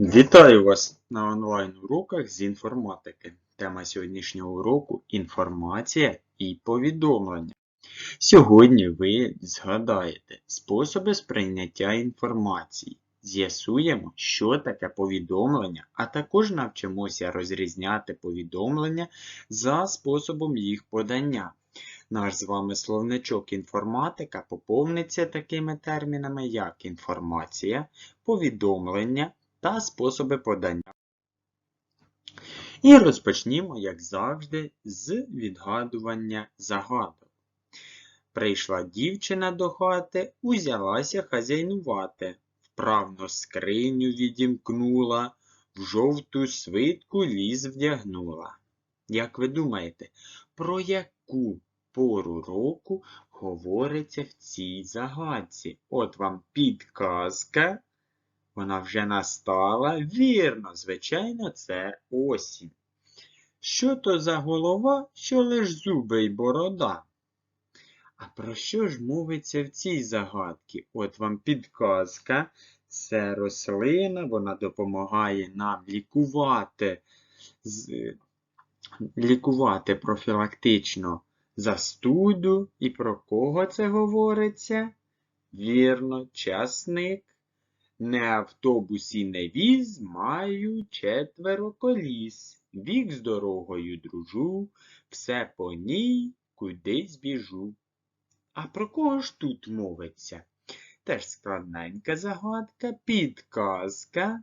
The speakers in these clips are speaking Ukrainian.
Вітаю вас на онлайн-уроках з інформатики. Тема сьогоднішнього уроку інформація і повідомлення. Сьогодні ви згадаєте способи сприйняття інформації. З'ясуємо, що таке повідомлення, а також навчимося розрізняти повідомлення за способом їх подання. Наш з вами словничок інформатика поповниться такими термінами, як інформація, повідомлення та способи подання. І розпочнімо, як завжди, з відгадування загадок. Прийшла дівчина до хати, узялася хазяйнувати, вправно скриню відімкнула, в жовту свитку ліс вдягнула. Як ви думаєте, про яку пору року говориться в цій загадці? От вам підказка. Вона вже настала. Вірно, звичайно, це осінь. Що то за голова, що лиш зуби й борода? А про що ж мовиться в цій загадці? От вам підказка. Це рослина, вона допомагає нам лікувати, лікувати профілактично застуду. І про кого це говориться? Вірно, часник. Не автобус і не віз, маю четверо коліс. Вік з дорогою дружу, все по ній кудись біжу. А про кого ж тут мовиться? Теж складненька загадка, підказка.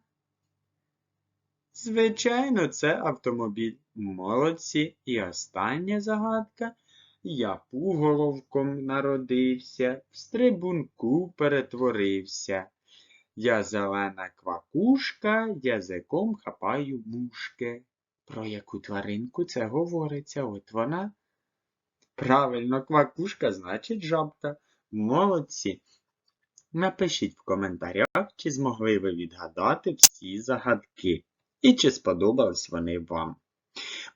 Звичайно, це автомобіль. Молодці. І остання загадка. Я пуголовком народився, в стрибунку перетворився. Я зелена квакушка, язиком хапаю мушки. Про яку тваринку це говориться? От вона. Правильно, квакушка значить жабка. Молодці. Напишіть в коментарях, чи змогли ви відгадати всі загадки і чи сподобались вони вам.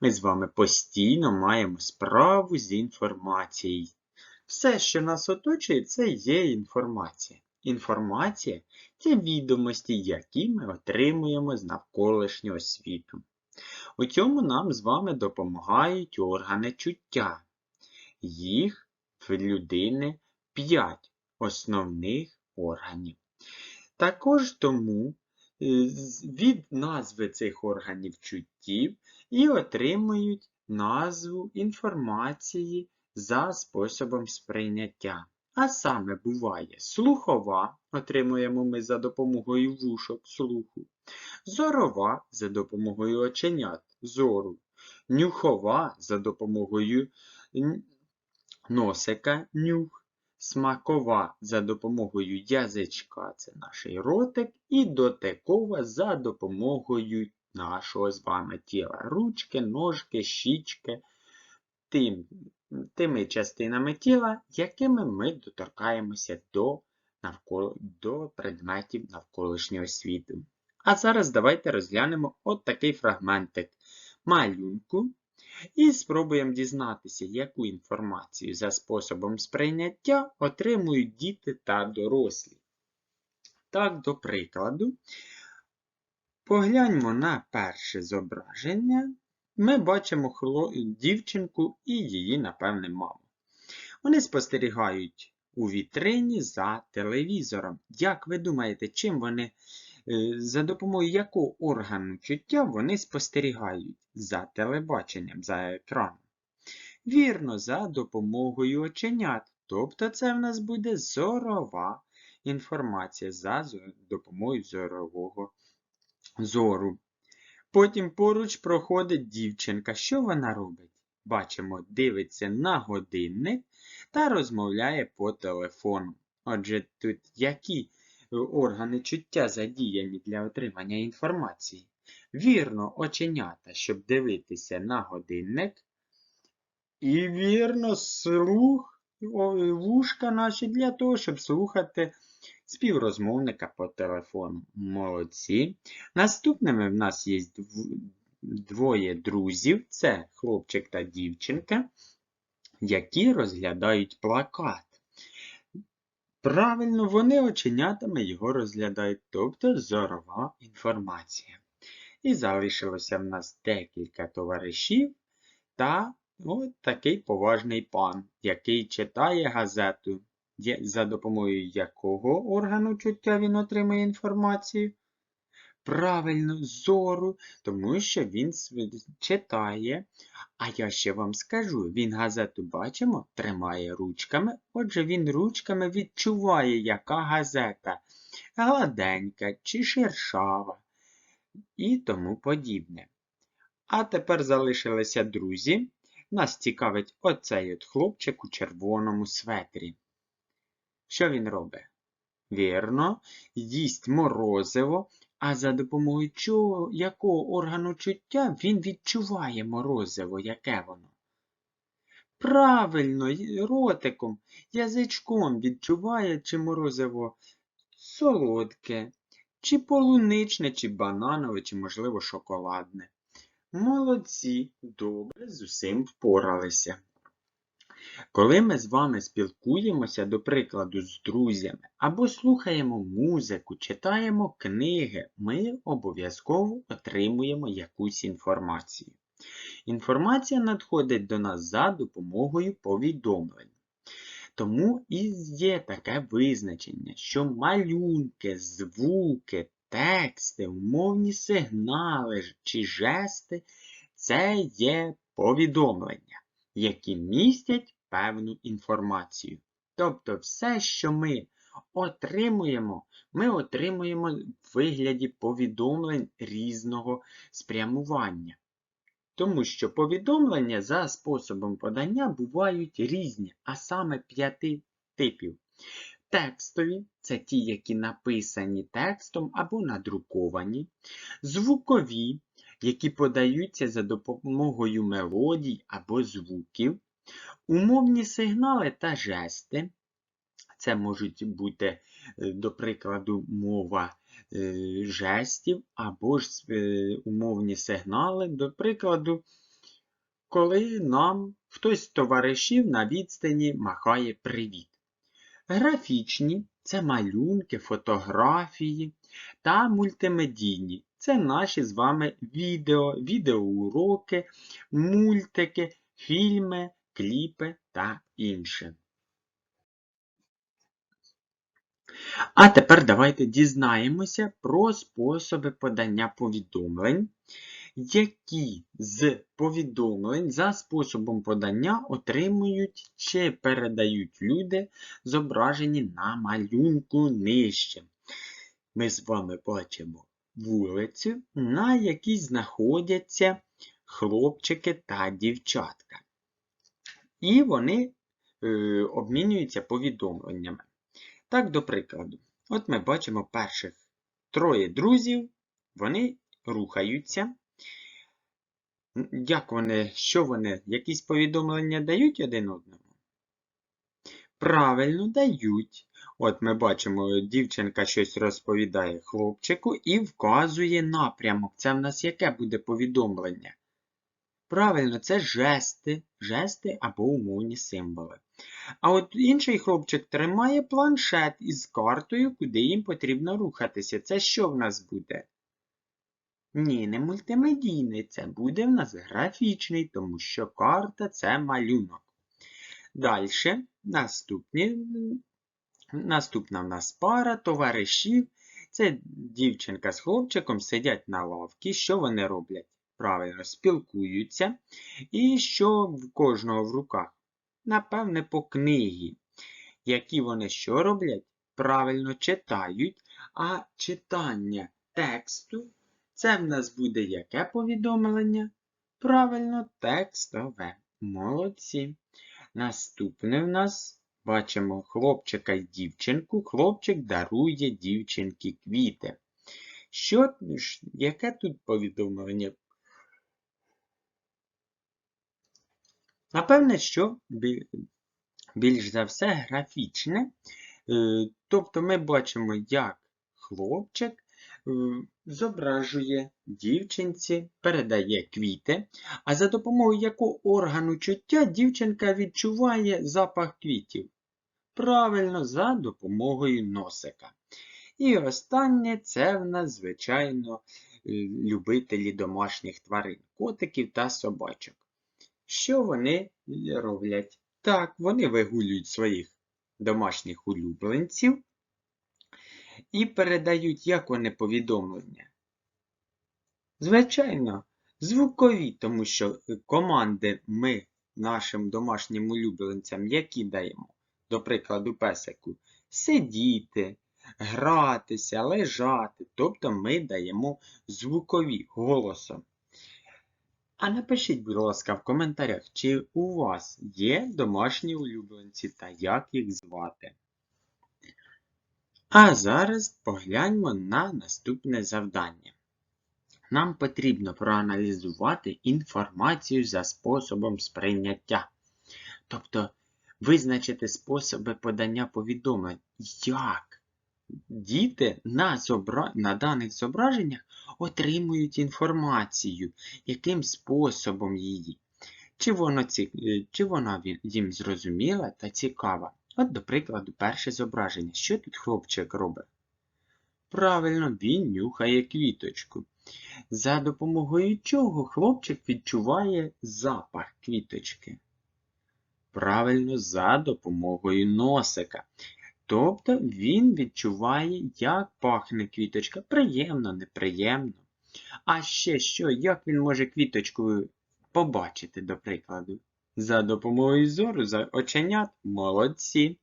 Ми з вами постійно маємо справу з інформацією. Все, що нас оточує, це є інформація. Інформація це відомості, які ми отримуємо з навколишнього світу. У цьому нам з вами допомагають органи чуття. Їх в людини 5 основних органів. Також тому е, від назви цих органів чуттів і отримують назву інформації за способом сприйняття. А саме буває. Слухова, отримуємо ми за допомогою вушок слуху, зорова за допомогою оченят зору, нюхова за допомогою носика нюх, смакова за допомогою язичка, це наш ротик, і дотикова за допомогою нашого з вами тіла. Ручки, ножки, щічки, тим, тими частинами тіла, якими ми доторкаємося до, навколо, до предметів навколишнього світу. А зараз давайте розглянемо от такий фрагментик малюнку і спробуємо дізнатися, яку інформацію за способом сприйняття отримують діти та дорослі. Так, до прикладу, погляньмо на перше зображення. Ми бачимо дівчинку і її, напевне, маму. Вони спостерігають у вітрині за телевізором. Як ви думаєте, чим вони, е, за допомогою якого органу чуття вони спостерігають за телебаченням, за екраном? Вірно, за допомогою оченят. Тобто це в нас буде зорова інформація за допомогою зорового зору. Потім поруч проходить дівчинка. Що вона робить? Бачимо, дивиться на годинник та розмовляє по телефону. Отже, тут які е, органи чуття задіяні для отримання інформації? Вірно, оченята, щоб дивитися на годинник. І вірно, слух, вушка наші для того, щоб слухати співрозмовника по телефону. Молодці. Наступними в нас є двоє друзів, це хлопчик та дівчинка, які розглядають плакат. Правильно, вони оченятами його розглядають, тобто зорова інформація. І залишилося в нас декілька товаришів та от такий поважний пан, який читає газету, за допомогою якого органу чуття він отримує інформацію. Правильно, зору, тому що він читає. А я ще вам скажу, він газету бачимо, тримає ручками, отже він ручками відчуває, яка газета гладенька чи шершава і тому подібне. А тепер залишилися друзі. Нас цікавить оцей от хлопчик у червоному светрі. Що він робить? Вірно, їсть морозиво, а за допомогою чого, якого органу чуття він відчуває морозиво, яке воно? Правильно, ротиком, язичком відчуває, чи морозиво солодке, чи полуничне, чи бананове, чи, можливо, шоколадне. Молодці, добре з усім впоралися. Коли ми з вами спілкуємося, до прикладу, з друзями, або слухаємо музику, читаємо книги, ми обов'язково отримуємо якусь інформацію. Інформація надходить до нас за допомогою повідомлень. Тому і є таке визначення, що малюнки, звуки, тексти, умовні сигнали чи жести це є повідомлення, які містять певну інформацію. Тобто все, що ми отримуємо, ми отримуємо в вигляді повідомлень різного спрямування. Тому що повідомлення за способом подання бувають різні, а саме п'яти типів. Текстові це ті, які написані текстом або надруковані, звукові, які подаються за допомогою мелодій або звуків, умовні сигнали та жести. Це можуть бути, е, до прикладу, мова е, жестів або ж е, умовні сигнали, до прикладу, коли нам хтось з товаришів на відстані махає привіт. Графічні це малюнки, фотографії та мультимедійні. Це наші з вами відео, відеоуроки, мультики, фільми, кліпи та інше. А тепер давайте дізнаємося про способи подання повідомлень, які з повідомлень за способом подання отримують чи передають люди, зображені на малюнку нижче. Ми з вами бачимо вулицю, на якій знаходяться хлопчики та дівчатка. І вони е, обмінюються повідомленнями. Так, до прикладу, от ми бачимо перших троє друзів, вони рухаються. Як вони, що вони, якісь повідомлення дають один одному? Правильно дають. От ми бачимо, дівчинка щось розповідає хлопчику і вказує напрямок. Це в нас яке буде повідомлення? Правильно, це жести, жести або умовні символи. А от інший хлопчик тримає планшет із картою, куди їм потрібно рухатися. Це що в нас буде? Ні, не мультимедійний, це буде в нас графічний, тому що карта це малюнок. Далі, наступна в нас пара товаришів. Це дівчинка з хлопчиком сидять на лавці. Що вони роблять? Правильно, спілкуються. І що в кожного в руках? Напевне, по книгі. Які вони що роблять? Правильно читають, а читання тексту це в нас буде яке повідомлення? Правильно, текстове. Молодці. Наступне в нас бачимо хлопчика і дівчинку. Хлопчик дарує дівчинці квіти. Що, яке тут повідомлення? Напевне, що більш за все графічне. Е, Тобто ми бачимо, як хлопчик зображує дівчинці, передає квіти, а за допомогою якого органу чуття дівчинка відчуває запах квітів. Правильно, за допомогою носика. І останнє це в нас, звичайно, е, любителі домашніх тварин, котиків та собачок. Що вони роблять? Так, вони вигулюють своїх домашніх улюбленців і передають, як вони повідомлення. Звичайно, звукові, тому що команди ми нашим домашнім улюбленцям, які даємо, до прикладу, песику, сидіти, гратися, лежати, тобто ми даємо звукові голосом. А напишіть, будь ласка, в коментарях, чи у вас є домашні улюбленці та як їх звати. А зараз погляньмо на наступне завдання. Нам потрібно проаналізувати інформацію за способом сприйняття. Тобто визначити способи подання повідомлень, як діти на, зобра... на даних зображеннях отримують інформацію, яким способом її. Чи, воно ці... Чи вона їм зрозуміла та цікава. От, до прикладу, перше зображення. Що тут хлопчик робить? Правильно, він нюхає квіточку. За допомогою чого хлопчик відчуває запах квіточки? Правильно, за допомогою носика. Тобто він відчуває, як пахне квіточка. Приємно, неприємно. А ще що, як він може квіточку побачити, до прикладу? За допомогою зору, за оченят молодці.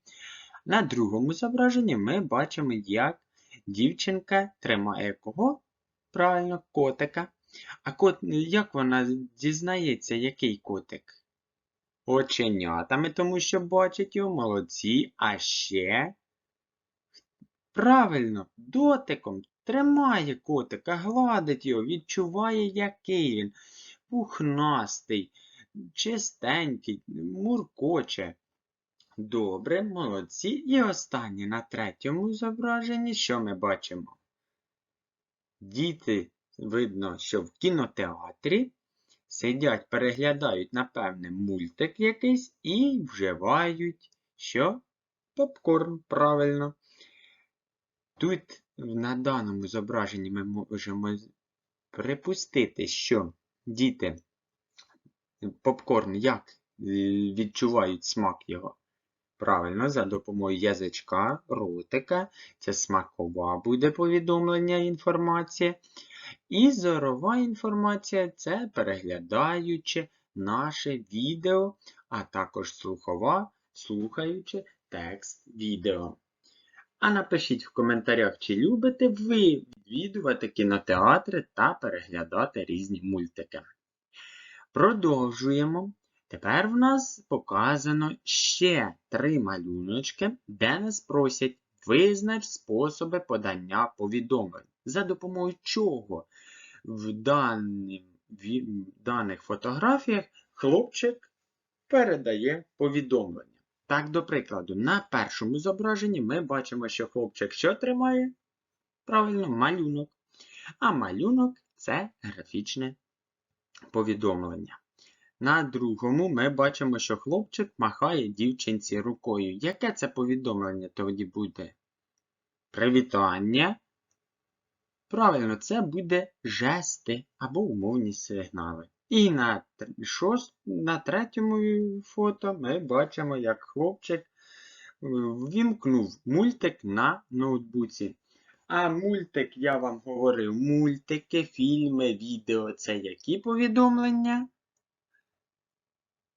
На другому зображенні ми бачимо, як дівчинка тримає кого? Правильно, котика. А кот, як вона дізнається, який котик? Оченятами, тому що бачить його молодці, а ще. Правильно, дотиком тримає котика, гладить його, відчуває, який він. Пухнастий, чистенький, муркоче. Добре, молодці. І останнє на третьому зображенні, що ми бачимо? Діти, видно, що в кінотеатрі сидять, переглядають, напевне, мультик якийсь і вживають що? Попкорн, правильно. Тут на даному зображенні ми можемо припустити, що діти попкорн як відчувають смак його. Правильно, за допомогою язичка, ротика, це смакова буде повідомлення інформація. І зорова інформація це переглядаючи наше відео, а також слухова, слухаючи текст відео. А напишіть в коментарях, чи любите ви відвідувати кінотеатри та переглядати різні мультики. Продовжуємо. Тепер в нас показано ще три малюночки, де нас просять визнач способи подання повідомлень, за допомогою чого в, дані, в даних фотографіях хлопчик передає повідомлення. Так, до прикладу, на першому зображенні ми бачимо, що хлопчик що тримає? Правильно, малюнок. А малюнок це графічне повідомлення. На другому ми бачимо, що хлопчик махає дівчинці рукою. Яке це повідомлення тоді буде? Привітання. Правильно, це буде жести або умовні сигнали. І на шост, на третьому фото ми бачимо, як хлопчик е, ввімкнув мультик на ноутбуці. А мультик, я вам говорив, мультики, фільми, відео це які повідомлення?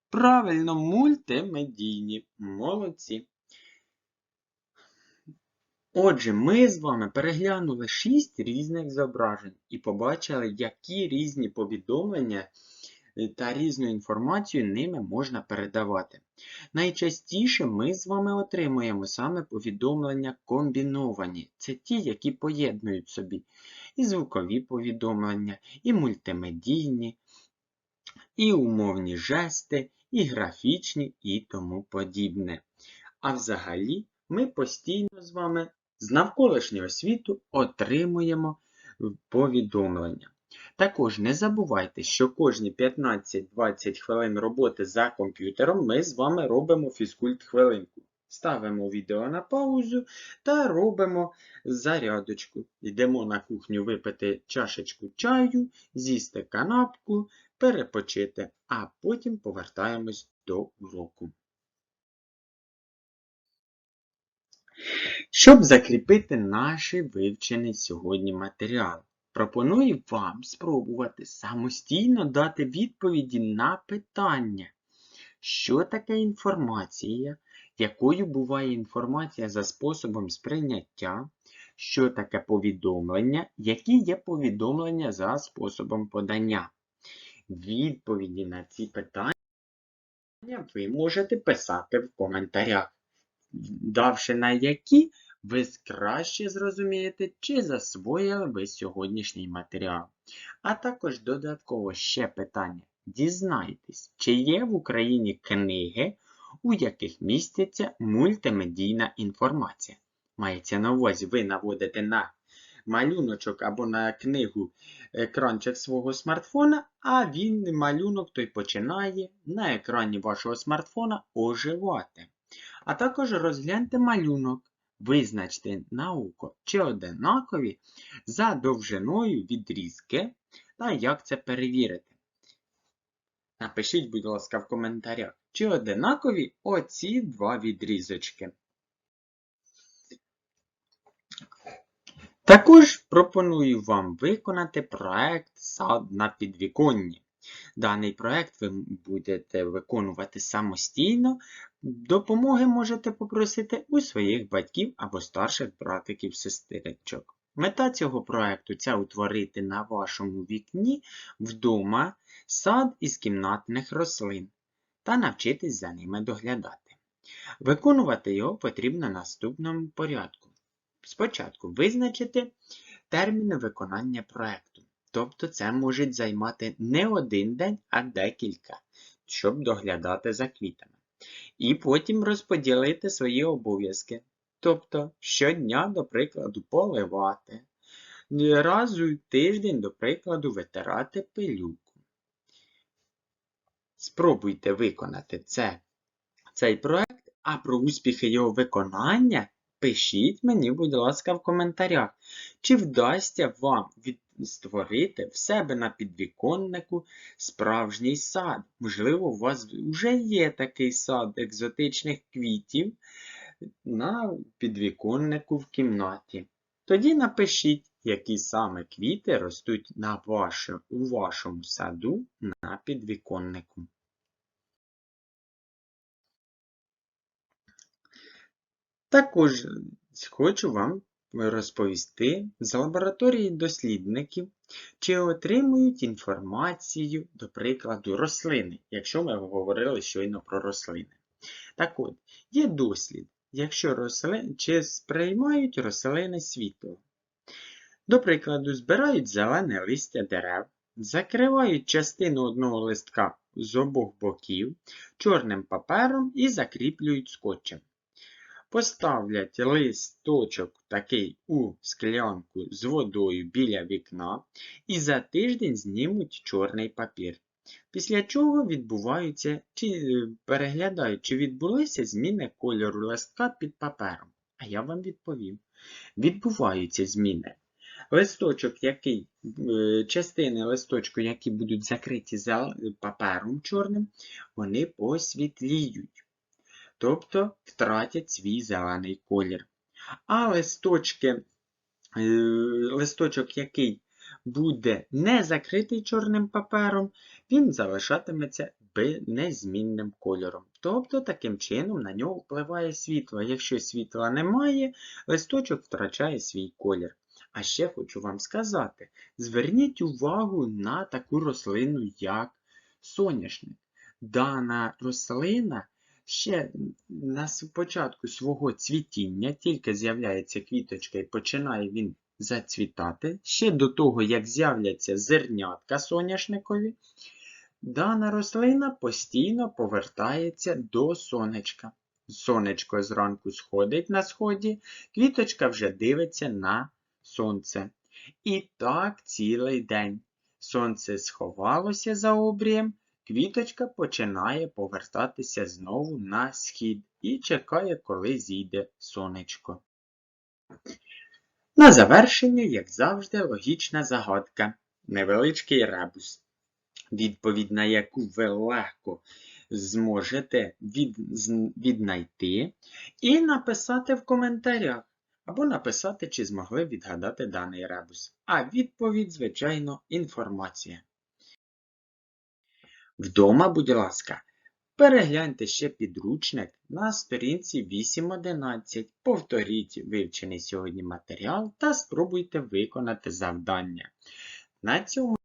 Правильно, мультимедійні. Молодці. Отже, ми з вами переглянули 6 різних зображень і побачили, які різні повідомлення та різну інформацію ними можна передавати. Найчастіше ми з вами отримуємо саме повідомлення комбіновані. Це ті, які поєднують собі і звукові повідомлення, і мультимедійні, і умовні жести, і графічні, і тому подібне. А взагалі, ми постійно з вами з навколишнього світу отримуємо повідомлення. Також не забувайте, що кожні 15-20 хвилин роботи за комп'ютером ми з вами робимо фізкульт хвилинку. ставимо відео на паузу та робимо зарядочку. Йдемо на кухню випити чашечку чаю, з'їсти канапку, перепочити, а потім повертаємось до уроку. Щоб закріпити наш вивчений сьогодні матеріал, пропоную вам спробувати самостійно дати відповіді на питання, що таке інформація, якою буває інформація за способом сприйняття, що таке повідомлення, які є повідомлення за способом подання. Відповіді на ці питання ви можете писати в коментарях, давши на які ви краще зрозумієте, чи засвоїли ви сьогоднішній матеріал. А також додатково ще питання. Дізнайтесь, чи є в Україні книги, у яких міститься мультимедійна інформація. Мається на увазі, ви наводите на малюночок або на книгу екранчик свого смартфона, а він малюнок той починає на екрані вашого смартфона оживати. А також розгляньте малюнок, визначте науку чи одинакові за довжиною відрізки та як це перевірити. Напишіть, будь ласка, в коментарях, чи одинакові оці два відрізочки. Також пропоную вам виконати проект сад на підвіконні. Даний проект ви будете виконувати самостійно. Допомоги можете попросити у своїх батьків або старших братиків сестричок. Мета цього проекту це утворити на вашому вікні вдома сад із кімнатних рослин та навчитись за ними доглядати. Виконувати його потрібно наступному порядку. Спочатку визначити терміни виконання проекту. Тобто це може займати не один день, а декілька, щоб доглядати за квітами. І потім розподілити свої обов'язки. Тобто щодня, до прикладу, поливати, раз у тиждень, до прикладу, витирати пилюку. Спробуйте виконати це, цей проект, а про успіхи його виконання пишіть мені, будь ласка, в коментарях, чи вдасться вам створити в себе на підвіконнику справжній сад. Можливо, у вас вже є такий сад екзотичних квітів на підвіконнику в кімнаті. Тоді напишіть, які саме квіти ростуть на ваше, у вашому саду на підвіконнику. Також хочу вам розповісти з лабораторії дослідників, чи отримують інформацію, до прикладу, рослини, якщо ми говорили щойно про рослини. Так от, є дослід, якщо рослини, чи сприймають рослини світло. До прикладу, збирають зелене листя дерев, закривають частину одного листка з обох боків чорним папером і закріплюють скотчем. Поставлять листочок такий у склянку з водою біля вікна і за тиждень знімуть чорний папір. Після чого відбуваються, чи е, переглядають, чи відбулися зміни кольору листка під папером. А я вам відповім. Відбуваються зміни. Листочок, який, е, частини листочку, які будуть закриті за папером чорним, вони посвітліють тобто втратять свій зелений колір. А листочки, е, листочок, який буде не закритий чорним папером, він залишатиметься незмінним кольором. Тобто, таким чином на нього впливає світло. Якщо світла немає, листочок втрачає свій колір. А ще хочу вам сказати: зверніть увагу на таку рослину, як соняшник. Дана рослина ще на початку свого цвітіння, тільки з'являється квіточка і починає він зацвітати, ще до того, як з'являться зернятка соняшникові, дана рослина постійно повертається до сонечка. Сонечко зранку сходить на сході, квіточка вже дивиться на сонце. І так цілий день. Сонце сховалося за обрієм, Квіточка починає повертатися знову на схід і чекає, коли зійде сонечко. На завершення, як завжди, логічна загадка. Невеличкий ребус, відповідь на яку ви легко зможете від, віднайти і написати в коментарях, або написати, чи змогли відгадати даний ребус. А відповідь, звичайно, інформація. Вдома, будь ласка, перегляньте ще підручник на сторінці 8.11, повторіть вивчений сьогодні матеріал та спробуйте виконати завдання. На цьому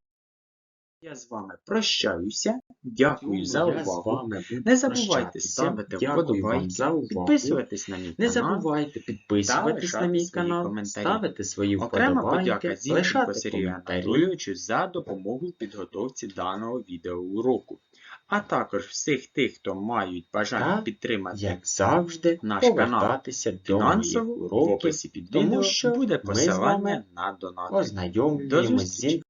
я з вами прощаюся. Дякую за увагу. Не забувайте ставити вподобайки, підписуватись на мій Не канал. забувайте підписуватись на мій канал, ставити свої вподобайки, лишати коментарі. За допомогу в підготовці даного відеоуроку. А також всіх тих, хто мають бажання підтримати Як завжди, Наш канал фінансово в описі під відео що буде посилання на донати. До з!